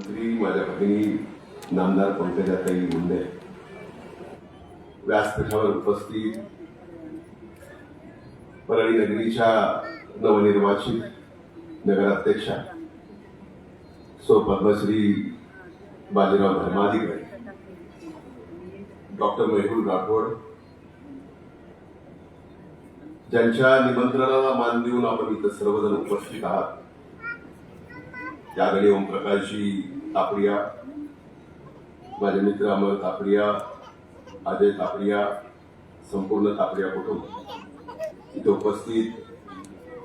मंत्री माझ्या भगिनी नामदार पंकजाताई मुंडे व्यासपीठावर उपस्थित परळी नगरीच्या नवनिर्वाचित नगराध्यक्षा सो पद्मश्री बाजीराव धर्माधिकारी डॉक्टर मेहुल राठोड ज्यांच्या निमंत्रणाला मान देऊन आपण इथं सर्वजण उपस्थित आहात. त्यावेळी ओमप्रकाशजी तापडिया माझे मित्र अमर तापडिया अजय तापडिया संपूर्ण तापडिया कुटुंब. इथे उपस्थित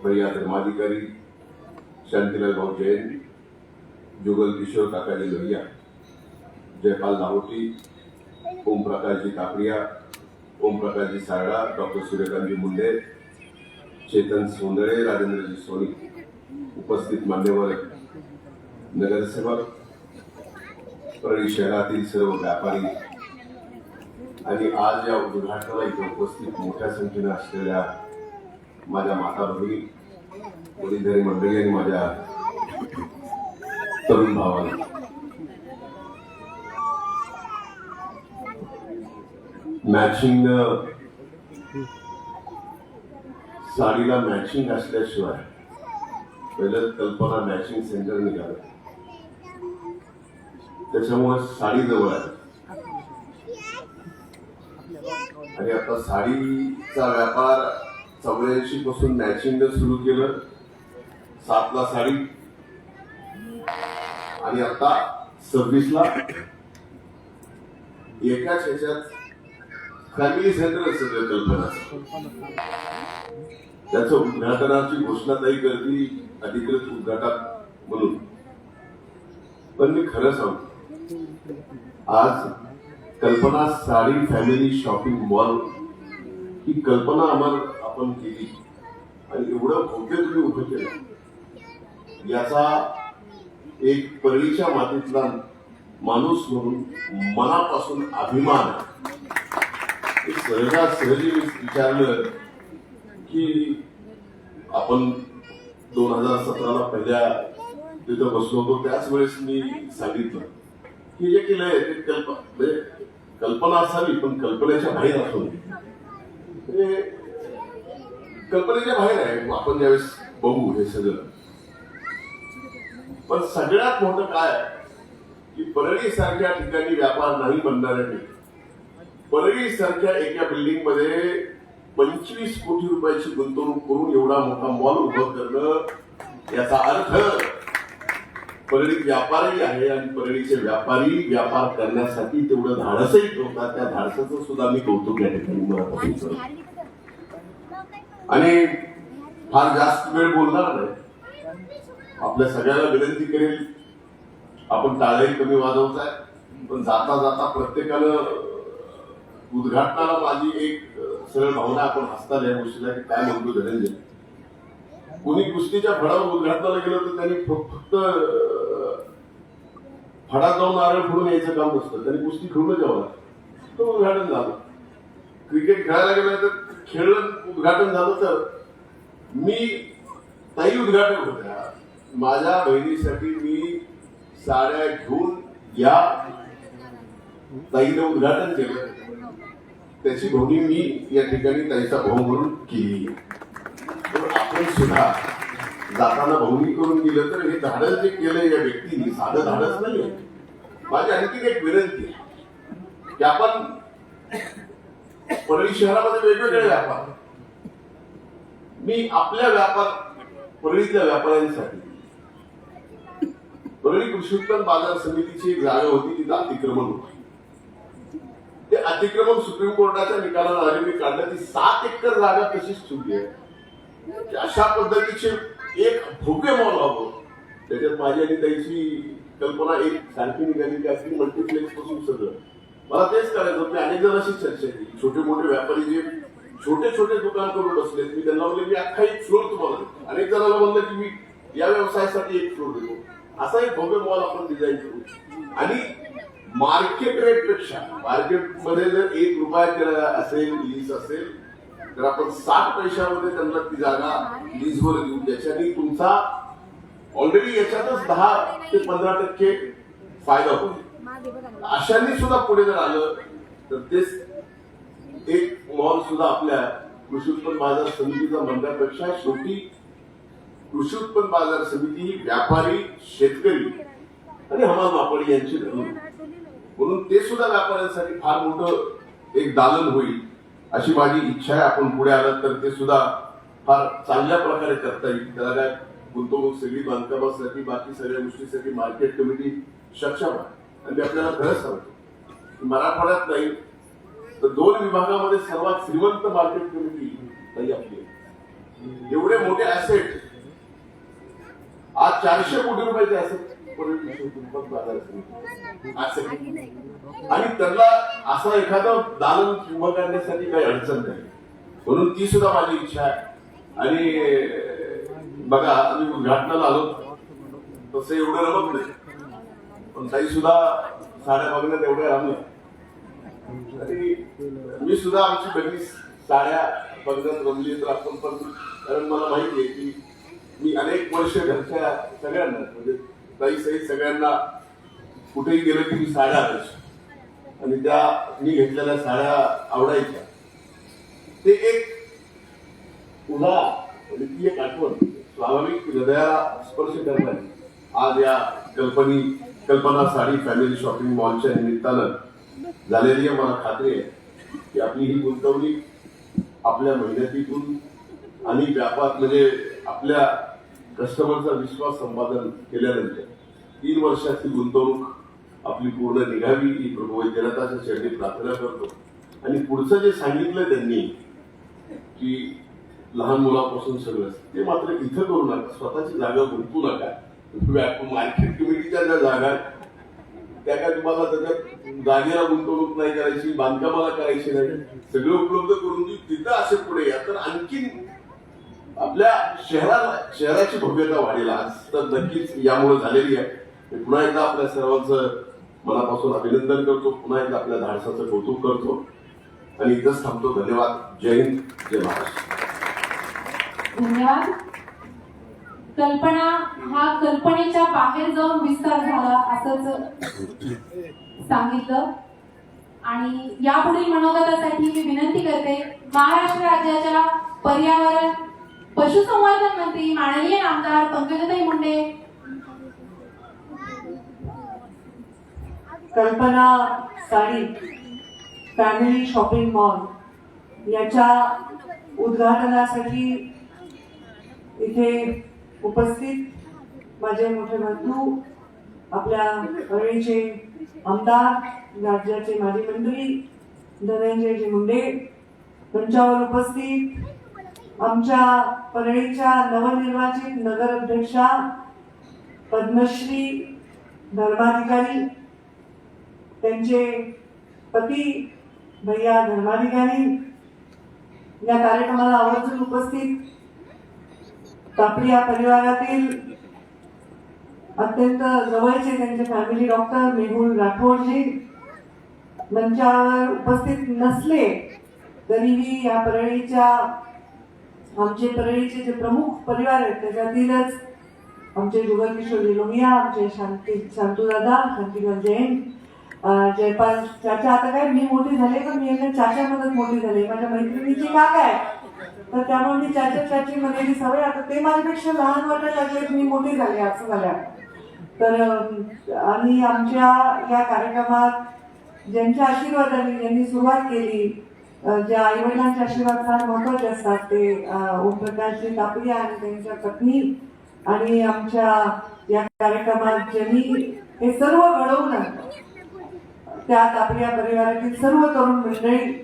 भैया धर्माधिकारी शांतीलाल भाऊ जैन जुगल किशोर काकाजी लोहिया जयपाल लाहोटी ओमप्रकाशजी तापडिया ओमप्रकाशजी सारडा डॉक्टर सूर्यकांतजी मुंडे चेतन सोंदळे राजेंद्रजी सोनी. उपस्थित मान्यवर नगरसेवक परळी शहरातील सर्व व्यापारी आणि आज या उद्घाटनाला इथे उपस्थित मोठ्या संख्येने असलेल्या माझ्या माता भगिनी वडीलधारी मंडळी आणि माझ्या तरुण भावांना. मॅचिंग साडीला मॅचिंग असल्याशिवाय पहिलं कल्पना मॅचिंग सेंटर निघालं. त्याच्यामुळे साडी जवळ आहे. आणि आता साडीचा व्यापार चौऱ्याऐंशी पासून मॅचिंग सुरू केलं. सातला साडी. आणि आता सव्वीसला एकाच ह्याच्यात फॅमिली सेंटर सगळं कल्पना. त्याचं उद्घाटनाची घोषणा ताई करती अधिकृत उद्घाटन म्हणून. पण मी खरं सांगतो आज Kalpana sari family shopping mall ही कल्पना आम्हाला आपण केली. आणि एवढं भव्य तुम्ही उभं केलं. याचा एक परळीच्या मातीतला माणूस म्हणून मनापासून अभिमान आहे. सहजासहजी विचारलं की आपण दोन हजार सतराला पहिल्या तिथं बसलो होतो त्याच वेळेस मी सांगितलं. की जे केलंय ते कल्पना म्हणजे कल्पना असावी पण कल्पनेच्या बाहेर असू नये. म्हणजे कल्पनेच्या बाहेर आहे. आपण ज्यावेळेस बघू हे सगळं. पण सगळ्यात मोठं काय की परळी सारख्या ठिकाणी व्यापार नाही बनणाऱ्यांनी परळी सारख्या एका बिल्डिंगमध्ये पंचवीस कोटी रुपयाची गुंतवणूक करून एवढा मोठा मॉल उभं करणं याचा अर्थ परळीत व्यापारही आहे आणि परळीचे व्यापारी व्यापार करण्यासाठी तेवढं धाडसही ठेवतात. त्या धाडसाचं सुद्धा मी कौतुक या ठिकाणी आणि फार जास्त वेळ बोलणार नाही. आपल्या सगळ्याला विनंती करेल. आपण टाळे कमी वाजवताय. पण जाता जाता प्रत्येकानं उद्घाटनाला माझी एक सरळ भावना आपण हसता या गोष्टीला की काय म्हणतो धनंजय? कोणी कुस्तीच्या फडावर उद्घाटनाला गेलं तर त्यांनी फक्त फडा फडात जाऊन नारळ फोडून यायचं काम नसतं. त्यांनी कुस्ती खेळूनच जावं लागतं. तो उद्घाटन झालं. क्रिकेट खेळायला गेलं तर खेळलं उद्घाटन झालं तर मी ताई उद्घाटन होत्या. माझ्या बहिणीसाठी मी साड्या घेऊन या ताईनं उद्घाटन केलं. त्याची भूमी मी या ठिकाणी ताईचा भाऊ म्हणून केली. तर आपण सुद्धा जाताना भवनी करून दिलं तर हे धाडस जे केलं या व्यक्तीने साधं धाडस नाही माझी आणखी एक विनंती आहे. की आपण परळी शहरामध्ये वेगवेगळे व्यापार. मी आपल्या व्यापार परळीतल्या व्यापाऱ्यांसाठी परळी कृषी उत्पन्न बाजार समितीची एक जागा होती तिथं अतिक्रमण होतं. ते अतिक्रमण सुप्रीम कोर्टाच्या निकालाला आले मी काढलं ती सात एकर जागा तशीच ठेवली आहे. की अशा पद्धतीचे एक भव्य मॉल हवं त्याच्यात माझी आणि त्याची कल्पना एक सारखी निघाली की असली मल्टिप्लेक्सपासून सगळं. मला तेच करायचं होतं. मी अनेक जणांशी चर्चा केली. छोटे मोठे व्यापारी जे छोटे छोटे दुकान करून बसलेत मी त्यांना म्हणले मी अख्खा एक फ्लोर तुम्हाला देतो. अनेक जणांना म्हणलं की मी या व्यवसायासाठी एक फ्लोर देतो. असा एक भव्य मॉल आपण डिझाईन करू. आणि मार्केट रेटपेक्षा मार्केटमध्ये जर एक रुपया असेल लीज असेल तर आपण सात पैशामध्ये त्यांना ती जागा लीजवर देऊ. ज्याच्याने तुमचा ऑलरेडी याच्यातच दहा ते पंधरा टक्के फायदा होईल. अशांनी सुद्धा पुढे जर आलं तर तेच एक मॉल सुद्धा आपल्या कृषी उत्पन्न बाजार समितीचा म्हणण्यापेक्षा शेवटी कृषी उत्पन्न बाजार समिती ही व्यापारी शेतकरी आणि हमाल मापडी यांची धरून म्हणून ते सुद्धा व्यापाऱ्यांसाठी फार मोठं एक दालन होईल. अशी माझी इच्छा आहे आपण पुढे आलं तर ते सुद्धा फार चांगल्या प्रकारे करता येईल. त्याला काय गुंतवणूक सगळी बांधकामासाठी बाकी सगळ्या गोष्टीसाठी मार्केट कमिटी सक्षम आहे. आणि आपल्याला खरंच सांगतो मराठवाड्यात नाही तर दोन विभागामध्ये सर्वात श्रीमंत मार्केट कमिटी नाही आपली. एवढे मोठे ऍसेट आज चारशे कोटी रुपयाचे ऍसेट आणि त्यांना असा एखादा दालन उभं करण्यासाठी काही अडचण नाही. म्हणून ती सुद्धा माझी इच्छा आहे. आणि बघा आम्ही उद्घाटनाला आलो. तसं एवढं रमत नाही. पण ताई सुद्धा साड्या बघण्यात एवढ्या रमल्या आणि मी सुद्धा आमची बहिणी साड्या बघण्यात रमली तर आपण पण कारण मला माहिती आहे की मी अनेक वर्ष घरच्या सगळ्यांना म्हणजे ताई सहित सगळ्यांना कुठेही गेलं की मी साड्या आणायची. आणि त्या मी घेतलेल्या साड्या आवडायच्या. ते एक उन्हाळा म्हणजे ती एक आठवण. स्वाभाविक हृदयाला स्पर्श करणारी. आज या कल्पनी कल्पना साडी फॅमिली शॉपिंग मॉलच्या निमित्तानं झालेली आहे. मला खात्री आहे की आपली ही गुंतवणूक आपल्या मेहनतीतून आणि व्यापार म्हणजे आपल्या कस्टमरचा विश्वास संपादन केल्यानंतर तीन वर्षाची गुंतवणूक आपली पूर्ण निघावी ही प्रभू वैद्यनाथाच्या चरणी प्रार्थना करतो. आणि पुढचं जे सांगितलं त्यांनी की लहान मुलापासून सगळं ते मात्र इथं करू नका स्वतःची जागा गुंतू नका. मार्केट कमिटीच्या ज्या जागा त्या काय तुम्हाला त्याच्यात जागेला गुंतवणूक नाही करायची बांधकामाला करायची नाही सगळं उपलब्ध करून देऊ तिथं असे पुढे या. तर आणखीन आपल्या शहराला शहराची भव्यता वाढेल आज. तर नक्कीच यामुळे झालेली आहे. पुन्हा एकदा आपल्या सर्वांचं मनापासून अभिनंदन करतो. पुन्हा एकदा आपल्या धाडसाचं कौतुक करतो. आणि इथंच थांबतो. धन्यवाद. जय हिंद. जय महाराष्ट्र. धन्यवाद. कल्पना हा कल्पनेच्या बाहेर जाऊन विस्तार झाला असंच सांगितलं. आणि यापुढील मनोगतासाठी मी विनंती करते महाराष्ट्र राज्याच्या पर्यावरण पशुसंवर्धन मंत्री माननीय आमदार पंकजाताई मुंडे. कल्पना साडी फॅमिली शॉपिंग मॉल याच्या उद्घाटनासाठी इथे उपस्थित माझे मोठे बंधू आपल्या परळीचे आमदार राज्याचे माजी मंत्री धनंजयजी मुंडे मंचावर उपस्थित आमच्या परळीच्या नवनिर्वाचित नगर अध्यक्षा पद्मश्री धर्माधिकारी त्यांचे पती भैया धर्माधिकारी या कार्यक्रमाला आवर्जून उपस्थित तापडिया परिवारातील अत्यंत जवळचे त्यांचे फॅमिली डॉक्टर मेहुल राठोडजी मंचावर उपस्थित नसले तरीही या परळीच्या आमचे परळीचे जे प्रमुख परिवार आहेत त्याच्यातीलच आमचे जुगलकिशोर लोहिया आमचे शांती शांतूदादा शांतीलाल जैन जयपाल चाचा. आता काय मी मोठी झाले पण मी यांना चाच्यामध्येच मोठी झाले. माझ्या मैत्रिणीची काका आहे तर त्यामुळे मी चाचा चाची मध्ये सवय आता ते माझ्यापेक्षा लहान वाटायला लागले मी मोठी झाले असं झाल्या. तर आणि आमच्या या कार्यक्रमात ज्यांच्या आशीर्वादाने ज्यांनी सुरुवात केली ज्या आई वडिलांचे आशीर्वाद फार महत्त्वाचे असतात ते अं, ओमप्रकाशजी तापडिया आणि त्यांच्या पत्नी आणि आमच्या या कार्यक्रमात ज्यांनी हे सर्व घडवून त्या तापडिया परिवारातील सर्व तरुण मंडळी.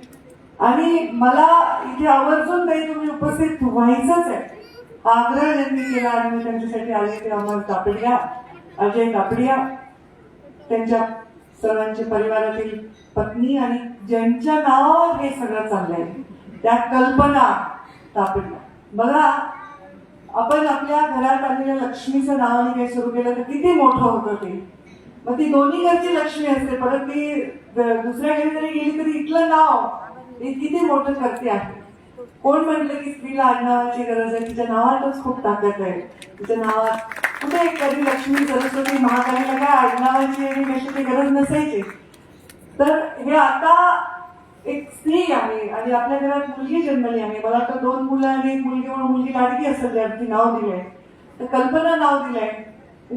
आणि मला इथे आवर्जून काही तुम्ही उपस्थित व्हायचंच आहे. हा आग्रह ज्यांनी केला आणि मी त्यांच्यासाठी आले ते अमर तापडिया अजय तापडिया त्यांच्या सर्वांच्या परिवारातील पत्नी आणि ज्यांच्या नावावर हे सगळं चाललंय त्या कल्पना तापडल्या. बघा आपण आपल्या घरात आलेल्या लक्ष्मीचं नावाने काही सुरू केलं तर किती मोठं होतं ते. मग ती दोन्ही घरची लक्ष्मी असते परत ती दुसऱ्या घरी जरी गेली तरी इथलं नाव हे किती मोठं करते आहे. कोण म्हटलं की स्त्रीला आडनावाची गरज आहे? तिच्या नावातच खूप ताकद आहे. तिच्या नावात कुठे कधी लक्ष्मी सरस्वती महाकालीला काय आडनावाची आणि कशाची गरज नसायची. तर हे आता एक स्त्री आहे आणि आपल्या घरात मुलगी जन्मली आहे. मला वाटतं दोन मुलं आणि एक मुलगी म्हणून मुलगी लाडकी असेल ज्यांची नाव दिलंय. तर कल्पना नाव दिलंय.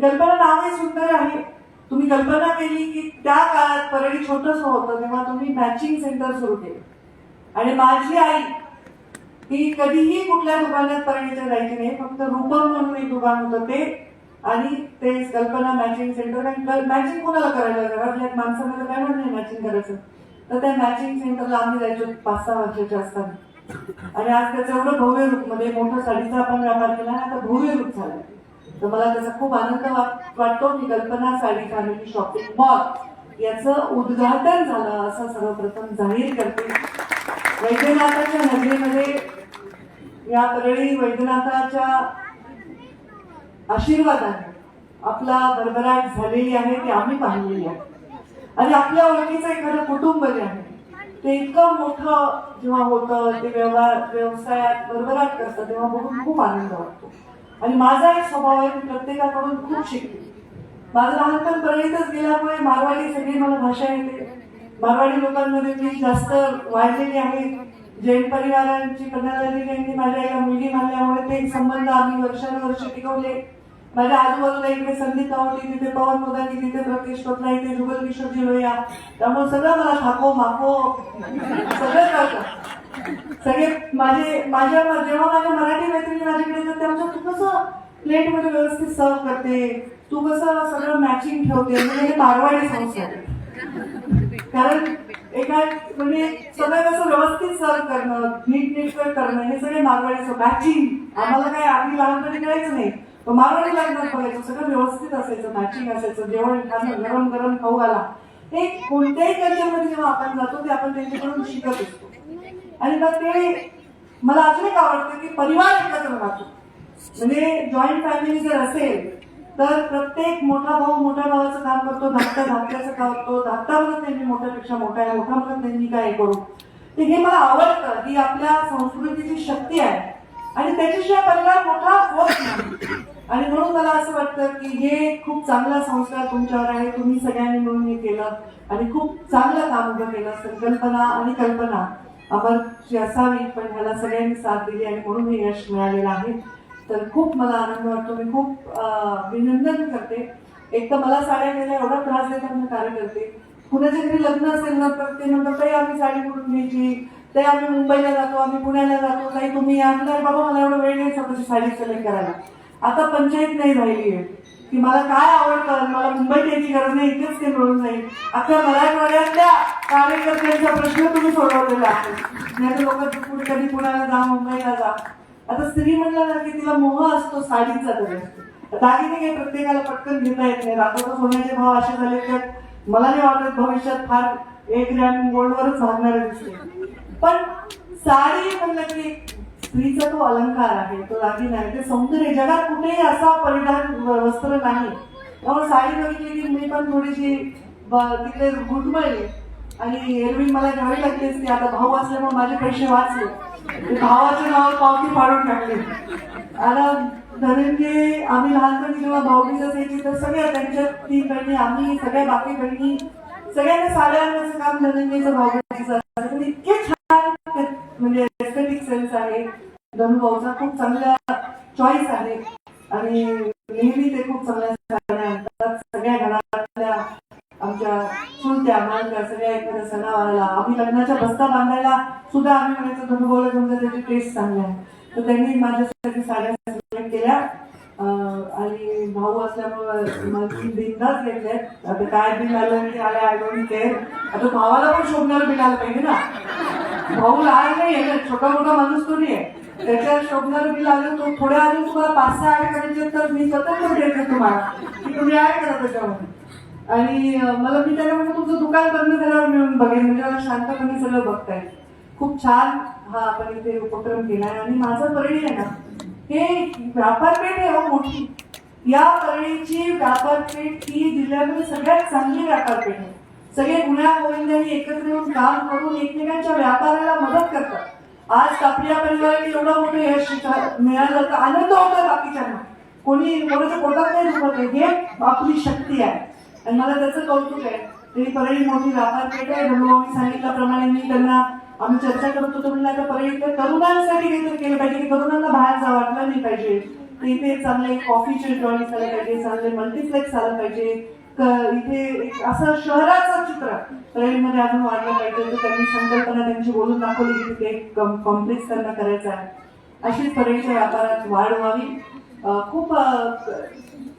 कल्पना नाव हे सुंदर आहे. तुम्ही कल्पना केली की त्या काळात परळी छोटस होतं तेव्हा तुम्ही मॅचिंग सेंटर सुरू केले. आणि माझी आई की कधीही कुठल्या दुकानात परळीच्या जायची नाही फक्त रूपम म्हणून एक दुकान होतं ते. आणि ते कल्पना मॅचिंग सेंटर कारण मॅचिंग कोणाला करायला घरातल्या माणसामध्ये काय म्हणत नाही मॅचिंग करायचं? तर त्या मॅचिंग सेंटरला आम्ही जायचो पाच सहा वर्षाच्या असताना आणि आज त्याचं एवढं भव्य रूप म्हणजे मोठं साडीचा आपण व्यापार केला आता भव्य रूप झाला. तर मला त्याचा खूप आनंद वाटतो की कल्पना साडी फॅमिली शॉपिंग मॉल याचं उद्घाटन झालं असं सर्वप्रथम जाहीर करते. वैद्यनाथाच्या नजरेमध्ये या तरळी वैद्यनाथाच्या आशीर्वादाने आपला भरभराट झालेली आहे ती आम्ही पाहिलेली आहे. आणि आपल्या ओळखीचं एखादं कुटुंब जे आहे ते इतकं मोठं जेव्हा होतं ते व्यवहार व्यवसायात भरभराट करतं तेव्हा बघून खूप आनंद वाटतो. आणि माझा एक स्वभाव आहे मी प्रत्येकाकडून खूप शिकते. माझं लहानपण परळीतच गेल्यामुळे मारवाडी सगळी मला भाषा येते. मारवाडी लोकांमध्ये मी जास्त वाढलेली आहे. जैन परिवारांची पन्नास जयंती माझ्या एका मुलगी मानल्यामुळे ते संबंध आम्ही वर्षानुवर्ष टिकवले. माझ्या आजूबाजूला इकडे संदीप तावली तिथे पवन मोदानी तिथे प्रकेश टोपला इथे जुगल किशोरजी लोया त्यामुळे सगळं मला ठाको माको सगळं करतो सगळे माझे माझ्या जेव्हा माझ्या मराठी मैत्रिणी माझ्याकडे येतात तेव्हा तू कसं प्लेटमध्ये व्यवस्थित सर्व करते. तू कसं सगळं मॅचिंग ठेवते म्हणजे हे मारवाडी संस्कार कारण एका म्हणजे सगळं कसं व्यवस्थित सर्व करणं नीट नीट करणं हे सगळे मारवाडीचं मॅचिंग आम्हाला काय आधी लहानपणी करायचं नाही. पण मारवाडी लागणार बघायचं सगळं व्यवस्थित असायचं मॅचिंग असायचं जेवण एखादं गरम गरम खाऊ घाला. हे कोणत्याही कल्चरमध्ये जेव्हा आपण जातो ते आपण त्यांच्याकडून शिकत असतो. आणि मग ते मला अजून एक आवडतं की परिवार एकत्र राहतो. म्हणजे जॉईंट फॅमिली जर असेल तर प्रत्येक मोठा भाऊ मोठ्या भावाचं काम करतो धाकटा धाकट्याचं काम करतो. धाकटा म्हणत नाही मी मोठ्यापेक्षा मोठा आहे मोठा म्हणत नाही मी काय करू? ते हे मला आवडतं ही आपल्या संस्कृतीची शक्ती आहे. आणि त्याच्याशिवाय परिणाम मोठा होत नाही. आणि म्हणून मला असं वाटतं की हे खूप चांगला संस्कार तुमच्यावर आहे. तुम्ही सगळ्यांनी मिळून हे केलं आणि खूप चांगलं काम उभं केलं. संकल्पना आणि कल्पना. अमरची असावी पण ह्याला सगळ्यांनी साथ दिली आणि म्हणून हे यश मिळालेलं आहे. तर खूप मला आनंद वाटतो. मी खूप अभिनंदन करते. एक तर मला साड्या घ्यायला एवढा त्रास देतात मी कार्य करते कुणाच्या घरी लग्न असेल ना तर ते म्हणतात ताई आम्ही साडी कुठून घ्यायची? ते आम्ही मुंबईला जातो आम्ही पुण्याला जातो. ताई तुम्ही या. बाबा मला एवढं वेळ नाही स्वतःची साडी सिलेक्ट करायला. आता पंचायत नाही राहिली आहे की मला काय आवडतं मला मुंबईत यायची गरज नाही इथेच ते मिळून जाईल. अख्ख्या मराठवाड्यातल्या कार्यकर्त्यांचा प्रश्न तुम्ही सोडवलेला आहे. नाही लोक कुठे कधी पुण्याला जा मुंबईला जा. आता स्त्री म्हणलं ना की तिला मोह असतो साडीचा तर असतो. दागिने काही प्रत्येकाला पटकन घेता येत नाही. रात्र सोन्याचे भाव असे झाले तर मला नाही वाटत भविष्यात फार एक ग्रॅम गोल्डवरच भागणार दिसते पण साडी म्हणलं की स्त्रीचा तो अलंकार आहे तो दागिना आहे ते सौंदर्य जगात कुठेही असा परिधान व- वस्त्र नाही. त्यामुळे साडी बघितली की मी पण थोडीशी ब- तिकडे गुटमळली आणि एरवी मला घ्यावी लागली असती. आता भाऊ असल्यामुळे माझे पैसे वाचले. भावाच्या नावावर पावती फाडून टाकली. आता धनंजय आम्ही लहानपणी जेव्हा भाऊबीज असायची तर सगळ्या त्यांच्या तीन बहिणी आम्ही सगळ्या बाकी बहिणी सगळ्यांना साड्या आणण्याचं काम धनंजयचं भाऊबीजीचं इतके छान म्हणजे एस्थेटिक सेन्स आहे. धनुभाऊचा खूप चांगला चॉईस आहे. आणि नेहमी ते खूप चांगल्या साड्या आणतात. सगळ्या घरातल्या आमच्या चुलत्या मालत्या सगळ्या एखाद्या सणावाराला आम्ही लग्नाच्या बस्ता बांधायला सुद्धा आम्ही म्हणायचं धनुभाऊला तुमचं त्याची टेस्ट चांगली आहे. तर त्यांनी माझ्यासाठी साड्या सिलेक्ट केल्या. आणि भाऊ असल्यामुळे मला बिंदाच घेतले आता काय बिल आलं की आले आय डोंट केअर आता भावाला पण शोभणार बिल आलं पाहिजे ना. भाऊ लहान नाही आहे छोटा मोठा माणूस तो नाही आहे. त्याच्या शोभणार बिल आलं तो थोड्या आधी तुम्हाला पाच सहा ऍड करायचे तर मी स्वतः पण देते तुम्हाला की तुम्ही ऍड करा त्याच्यामध्ये? आणि मला मी त्याला म्हणलं तुमचं दुकान बंद झाल्यावर मिळून बघेन. म्हणजे मला शांतपणे सगळं बघताय. खूप छान हा आपण इथे उपक्रम केला आहे आणि माझं परळी आहे ना हे व्यापारपेठ आहे हो मोठी. या परळीची व्यापारपेठ ही जिल्ह्यामध्ये सगळ्यात चांगली व्यापारपेठ आहे. सगळे गुन्ह्या गोविंदांनी एकत्र येऊन काम करून एकमेकांच्या व्यापाराला मदत करतात. आज कापडिया परिवाराने एवढं मोठं यश मिळालं तर आनंद होतो बाकीच्यांना. कोणी कोणाच्या पोटात नाही दुखत आहे. हे आपली शक्ती आहे. आणि मला त्याचं कौतुक आहे. त्यांनी परळी मोठी व्यापार आहे. आहे आम्ही सांगितल्याप्रमाणे मी त्यांना आम्ही चर्चा करत होतो. म्हणलं आता परळीतल्या तरुणांसाठी काहीतरी केलं पाहिजे की तरुणांना बाहेर जा वाटलं नाही पाहिजे. तर इथे चांगले कॉफीचे ड्रॉईंग झाले पाहिजे. चांगले मल्टीप्लेक्स आलं पाहिजे. इथे एक असं शहराचं चित्र परळीमध्ये अजून वाढलं पाहिजे. तर त्यांनी संकल्पना त्यांची बोलून दाखवली की तिथे एक कॉम्प्लेक्स त्यांना करायचा आहे. अशीच परळीच्या व्यापारात वाढ व्हावी. खूप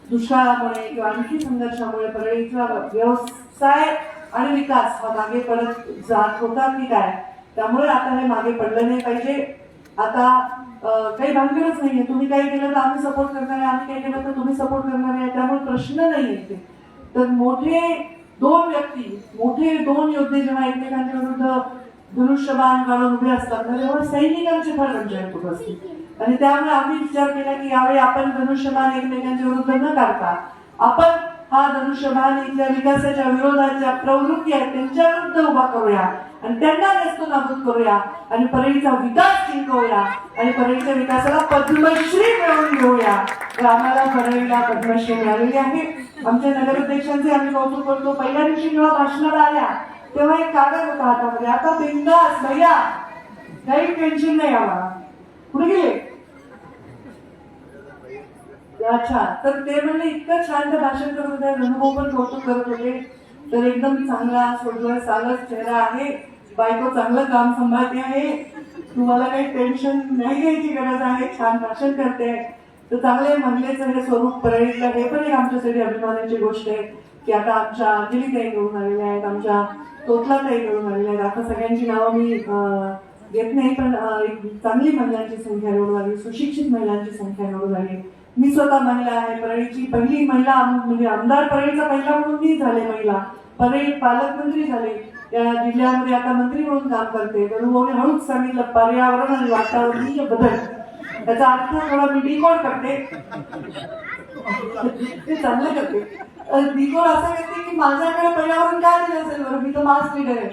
दुष्काळामुळे किंवा आणखी संघर्षामुळे परळीचा व्यवसाय आणि विकास हा मागे पडत जात होता की काय? त्यामुळे आता हे मागे पडलं नाही पाहिजे. आता काही भानगडच नाहीये. तुम्ही काही केलं तर आम्ही सपोर्ट करणार आहे. आम्ही काही केलं तर तुम्ही सपोर्ट करणार आहे. त्यामुळे प्रश्न नाही येते तर मोठे दोन व्यक्ती मोठे दोन योद्धे जेव्हा एकमेकांच्या विरुद्ध धनुष्यबाण काढून उभे असतात ना तेव्हा सैनिकांची फार पंचायत होत असते. आणि त्यामुळे आम्ही विचार केला की यावेळी आपण धनुष्यबाण एकमेकांच्या विरुद्ध न काढता आपण हा धनुष्यबाण इथल्या विकासाच्या विरोधाच्या प्रवृत्ती आहेत त्यांच्या विरुद्ध उभा करूया आणि त्यांना व्यस्त नाबूद करूया आणि परळीचा विकास जिंकवूया आणि परळीच्या विकासाला पद्मश्री मिळवून घेऊया तर आम्हाला परळीला पद्मश्री मिळालेली आहे आमच्या नगराध्यक्षांचे आम्ही कौतुक करतो पहिल्या दिवशी जेव्हा भाषणाला आल्या तेव्हा एक कागद होता हातामध्ये आता बिंदास भैया काही टेन्शन नाही आम्हाला कुठे गेले अच्छा तर ते म्हणजे इतकं छान ते भाषण करत होते अनुभव पण कौतुक करत होते. तर एकदम चांगला सोडला चालत चेहरा आहे. बायको चांगलं काम सांभाळते आहे. तुम्हाला काही टेन्शन नाही घ्यायची गरज आहे. छान भाषण करते. तर चांगले म्हणले हे स्वरूप परळीतलं हे पण एक आमच्यासाठी अभिमानाची गोष्ट आहे की आता आमच्या अंजली ताई घेऊन आलेल्या आहेत आमच्या तोतला काही घेऊन आलेल्या आहेत. आता सगळ्यांची नावं मी घेत नाही पण एक चांगली महिलांची संख्या निवडून आली सुशिक्षित महिलांची संख्या निवडून आली. मी स्वतः महिला आहे. परळीची पहिली महिला म्हणजे आमदार परळीचा पहिला म्हणून मी झाले महिला. परळी पालकमंत्री झाले. या जिल्ह्यामध्ये आता मंत्री म्हणून काम करते. गणुभाऊने हळूच सांगितलं पर्यावरण आणि वातावरणीय बदल. त्याचा अर्थ थोडा मी डिकोड करते. ते चांगलं करते. डिकोड असं करते की माझ्याकडे पर्यावरण काय दिलं असेल बरं? मी तर मास लिडर आहे.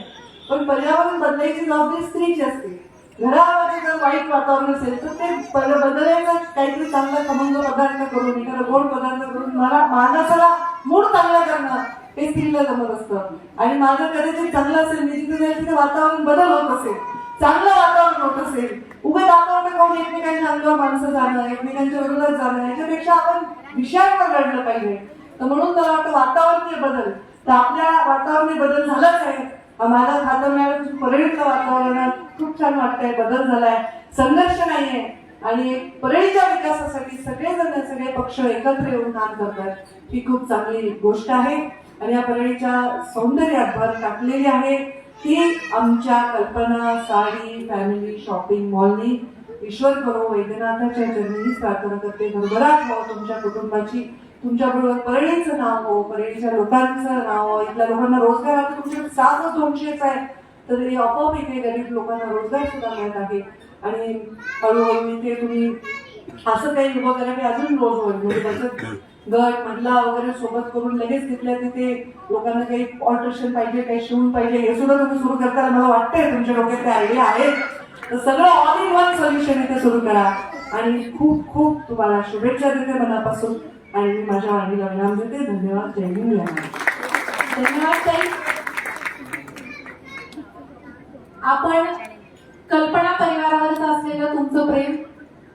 पण पर्यावरण बदलायची जबाबदारी स्त्रीची असते. घरामध्ये जर वाईट वातावरण असेल तर ते बदलायचं काहीतरी चांगला खमंग पदार्थ करून एखादा गोड पदार्थ करून मला माणसाला मूड चांगला करणं ते स्त्रीला जमत असतं. आणि माझं कदाचित चांगलं असेल मी जिथे जाईल तिथे वातावरण बदल होत असेल चांगलं वातावरण होत असेल. उभे वातावरण पाहून एकमेकांच्या अंगावर माणसं जाणं एकमेकांच्या विरोधात जाणं याच्यापेक्षा आपण विषयांवर लढलं पाहिजे. तर म्हणून मला वाटतं वातावरणीय बदल. तर आपल्या वातावरणीय बदल झालाच आहे. आम्हाला खातं मिळालं परळीच्या वातावरण खूप छान वाटतंय बदल झालाय. संघर्ष नाहीये. आणि परळीच्या विकासासाठी सगळेजण सगळे पक्ष एकत्र येऊन काम करतात. ही खूप चांगली गोष्ट आहे. आणि या परळीच्या सौंदर्यात भर टाकलेली आहे. ती आमच्या कल्पना साडी फॅमिली शॉपिंग मॉलनी ईश्वर करो वैद्यनाथाच्या चरणीच प्रार्थना करते. भरभराट हो तुमच्या कुटुंबाची. तुमच्याबरोबर परळीचं नाव हो परळीच्या लोकांचं नाव हो. इथल्या लोकांना रोजगार आता तुमचे सात दोनशेच आहे. तर हे आपोआप इथे गरीब लोकांना रोजगार सुद्धा मिळत आहे. आणि हळूहळू इथे तुम्ही असं काही उभं करा की अजून रोज होईल. म्हणजे त्याचं गट महिला वगैरे सोबत करून लगेच तिथल्या तिथे लोकांना काही ऑल्ट्रेशन पाहिजे काही शिवून पाहिजे हे सुद्धा तुम्ही सुरू करताना मला वाटतंय तुमच्या डोक्यात ते आयडिया आहेत तर सगळं ऑल इन वन सोल्युशन इथे सुरू करा. आणि खूप खूप तुम्हाला शुभेच्छा देते मनापासून. आणि मी माझ्या वाणीला विराम देते धन्यवाद त्यांनी हिंद धन्यवाद ताई. आपण कल्पना परिवारावरच असलेलं तुमचं प्रेम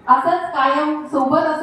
असंच कायम सोबत असं